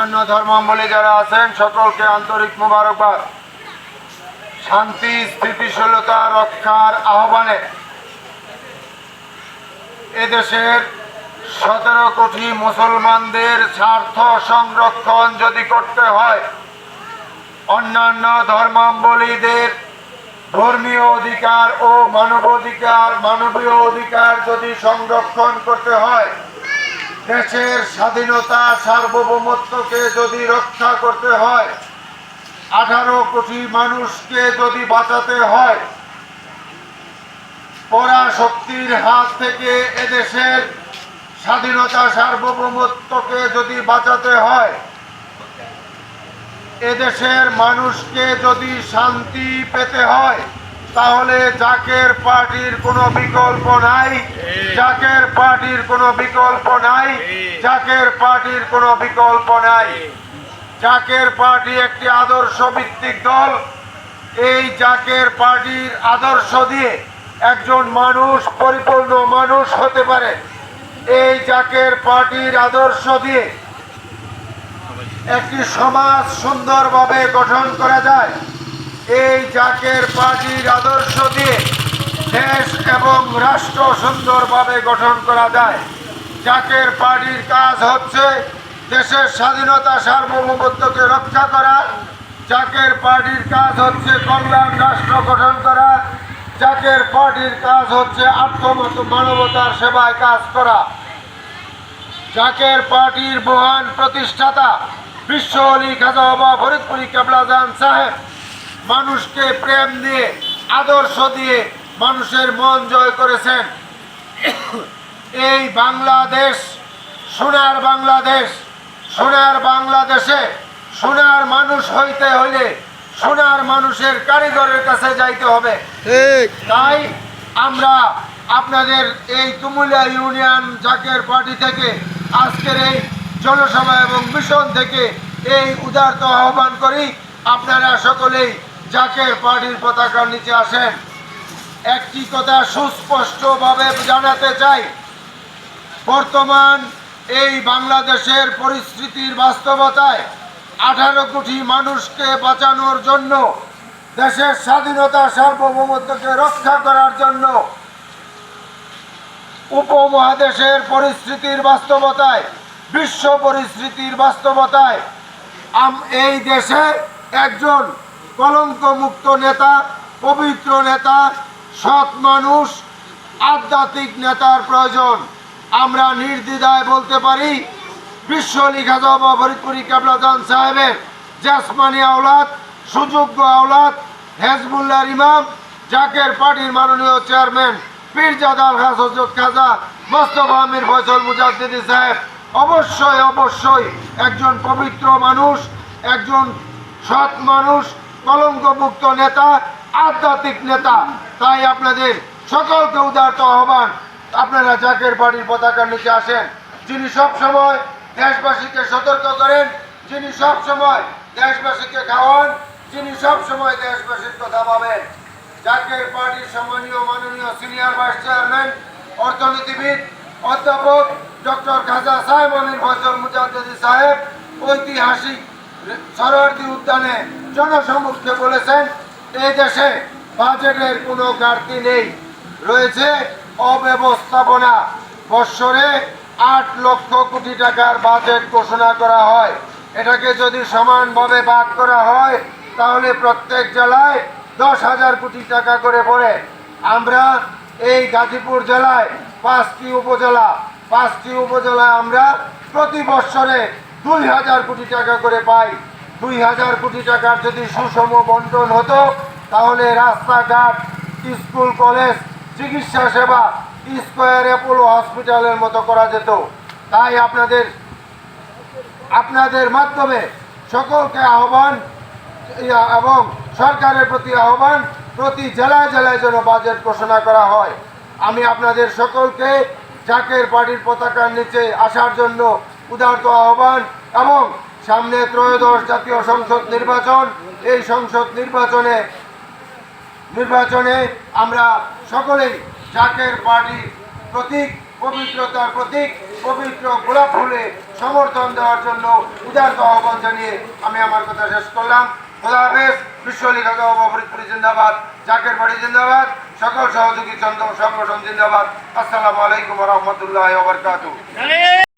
অন্যান্য ধর্মাবলী যারা আছেন, সকলকে আন্তরিক মোবারকবাদ। শান্তি, স্থিতিশীলতা, রক্ষার আহ্বানে এদেশের সতেরো কোটি মুসলমানদের স্বার্থ সংরক্ষণ যদি করতে হয়, অন্যান্য ধর্মাবলীদের ধর্মীয় অধিকার ও মানবাধিকার, মানবীয় অধিকার যদি সংরক্ষণ করতে হয় দেশের স্বাধীনতা সার্বভৌমত্বকে যদি রক্ষা করতে হয়, আঠারো কোটি মানুষকে যদি বাঁচাতে হয়, পরাশক্তির হাত থেকে এদেশের স্বাধীনতা সার্বভৌমত্বকে যদি বাঁচাতে হয়, এদেশের মানুষকে যদি শান্তি পেতে হয় তাহলে জাকের পার্টির কোনো বিকল্প নাই। জাকের পার্টির কোনো বিকল্প নাই। জাকের পার্টির কোনো বিকল্প নাই। জাকের পার্টি একটি আদর্শ ভিত্তিক দল। এই জাকের পার্টির আদর্শ দিয়ে একজন মানুষ পরিপূর্ণ মানুষ হতে পারে। এই জাকের পার্টির আদর্শ দিয়ে একটি সমাজ সুন্দরভাবে গঠন করা যায়। এই জাকের পার্টির আদর্শ দিয়ে দেশ এবং রাষ্ট্র সুন্দরভাবে গঠন করা যায়। জাকের পার্টির কাজ হচ্ছে দেশের স্বাধীনতা সার্বভৌমত্বকে রক্ষা করা। জাকের পার্টির কাজ হচ্ছে কল্যাণ রাষ্ট্র গঠন করা। জাকের পার্টির কাজ হচ্ছে আত্মমত, মানবতার সেবায় কাজ করা। জাকের পার্টির মহান প্রতিষ্ঠাতা বিশ্ব অলি খাজা বাবা ফরিদপুরি কেবলাজান সাহেব মানুষকে প্রেম দিয়ে আদর্শ দিয়ে মানুষের মন জয় করেছেন। এই বাংলাদেশ সোনার বাংলাদেশ সোনার বাংলাদেশে সোনার মানুষ হইতে হইলে সোনার মানুষের কারিগরের কাছে যাইতে হবে। তাই আমরা আপনাদের এই তুমুলিয়া ইউনিয়ন জাকের পার্টি থেকে আজকের এই জনসভা এবং মিশন থেকে এই উদারত আহ্বান করি। আপনারা সকলেই জাকের পার্টির পতাকার নিচে আসেন, একটি কথা সুস্পষ্টভাবে জানাতে চাই। বর্তমান এই বাংলাদেশের পরিস্থিতির বাস্তবতায় আঠারো কোটি মানুষকে বাঁচানোর জন্য, দেশের স্বাধীনতা সার্বভৌমত্বকে রক্ষা করার জন্য উপমহাদেশের পরিস্থিতির বাস্তবতায়, বিশ্ব পরিস্থিতির বাস্তবতায় এই দেশে একজন কলঙ্কমুক্ত নেতা, পবিত্র নেতা, সৎ মানুষ, আধ্যাত্মিক নেতার প্রয়োজন। আমরা নির্দ্বিধায় বলতে পারি বিশ্ব লিখা বা ফরিদপুরি কাবলাজান সাহেবের জাসমানি আওলাদ, সুযোগ্য আওলাদ হেজবুল্লাহ ইমাম, জাকের পার্টির মাননীয় চেয়ারম্যান, পীরজাদা আল হজরত খাজা মোস্তফা আমির ফয়সল মুজাদ্দিদি সাহেব। অবশ্যই অবশ্যই একজন পবিত্র মানুষ, একজন সৎ মানুষ কলঙ্কমুক্ত নেতা, আধ্যাত্মিক নেতা। তাই আপনাদের সকলকে উদারত আহ্বান, আপনারা জাকের বাড়ির পতাকার নিচে আসেন, যিনি সব সময় দেশবাসীকে সতর্ক করেন, যিনি সব সময় দেশবাসীকে খাওয়ান, যিনি সব সময় দেশবাসীর কথা ভাবেন। জাকের পার্টির সম্মানীয়, মাননীয় সিনিয়র ভাইস চেয়ারম্যান, অর্থনীতিবিদ, অধ্যাপক ডক্টর খাজা সাহেব আমির ফজল মুজাদ্দিদি সাহেব, ঐতিহাসিক সরোয়ার্দী উদ্যানে জনসমক্ষে বলেছেন, এই দেশে বাজেটের কোনো ঘাটতি নেই। রয়েছে অব্যবস্থাপনা। বৎসরে আট লক্ষ কোটি টাকার বাজেট ঘোষণা করা হয়। এটাকে যদি সমানভাবে ভাগ করা হয়, তাহলে প্রত্যেক জেলায় দশ হাজার কোটি টাকা করে পড়ে। আমরা এই গাজীপুর জেলায় পাঁচটি উপজেলা, পাঁচটি উপজেলায় আমরা প্রতি বৎসরে দুই হাজার কোটি টাকা করে পাই। দুই হাজার কোটি টাকার যদি সুষম বন্টন হতো, তাহলে রাস্তাঘাট, স্কুল, কলেজ, চিকিৎসা সেবা, স্কোয়ার, অ্যাপোলো হসপিটালের মতো করা যেত। তাই আপনাদের আপনাদের মাধ্যমে সকলকে আহ্বান এবং সরকারের প্রতি আহ্বান, প্রতি জেলায় জেলায় যেন বাজেট ঘোষণা করা হয়। আমি আপনাদের সকলকে জাকের পার্টির পতাকার নিচে আসার জন্য উদারত আহ্বান এবং সামনে ত্রয়োদশ জাতীয় সংসদ নির্বাচন। এই সংসদ নির্বাচনে নির্বাচনে আমরা সকলেই জাকের পার্টির প্রতীক, পবিত্রতার প্রতীক, পবিত্র গোলাপ ফুলে সমর্থন দেওয়ার জন্য উদার আহ্বান জানিয়ে আমি আমার কথা শেষ করলাম। খোদা হাফেজ বিশ্বলিখা ফরিদপুরি জিন্দাবাদ, জাকের বাড়ি জিন্দাবাদ, সকল সহযোগী চন্দ্র সংগঠন জিন্দাবাদ। আসসালামু আলাইকুম রহমতুল্লাহ